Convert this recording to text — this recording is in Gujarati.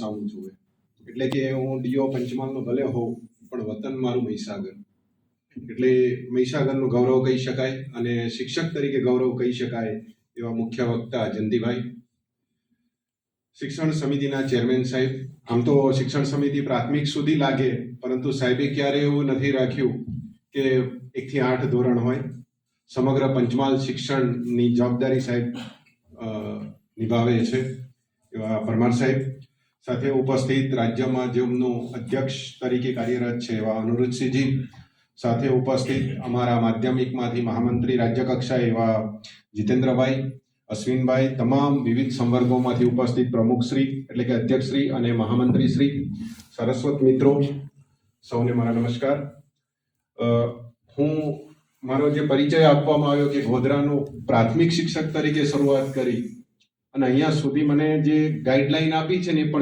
સામું જુએ એટલે કે હું ડીઓ પંચમહાલનો ભલે હોઉં, પણ વતન મારું મહીસાગર. એટલે મહીસાગરનું ગૌરવ કહી શકાય અને શિક્ષક તરીકે ગૌરવ કહી શકાય એવા મુખ્ય વક્તા જંદીભાઈ શિક્ષણ સમિતિના ચેરમેન સાહેબ. આમ તો શિક્ષણ સમિતિ પ્રાથમિક સુધી લાગે, પરંતુ સાહેબે ક્યારે એવું નથી રાખ્યું કે એકથી આઠ ધોરણ હોય. સમગ્ર પંચમહાલ શિક્ષણની જવાબદારી સાહેબ નિભાવે છે એવા પરમાર સાહેબ. સાથે ઉપસ્થિત રાજ્યમાં જેમનું અધ્યક્ષ તરીકે કાર્યરત છે એવા અનુરૂધસિંહજી સાથે ઉપસ્થિત અમારા માધ્યમિકમાંથી મહામંત્રી રાજ્ય કક્ષાએ એવા જીતેન્દ્રભાઈ, અશ્વિનભાઈ, તમામ વિવિધ સંવર્ગોમાંથી ઉપસ્થિત પ્રમુખશ્રી એટલે કે અધ્યક્ષશ્રી અને મહામંત્રીશ્રી સરસ્વત મિત્રો, સૌને મારા નમસ્કાર. હું મારો જે પરિચય આપવામાં આવ્યો કે ગોધરાનો પ્રાથમિક શિક્ષક તરીકે શરૂઆત કરી અને અહીંયા સુધી મને જે ગાઈડલાઈન આપી છે ને એ પણ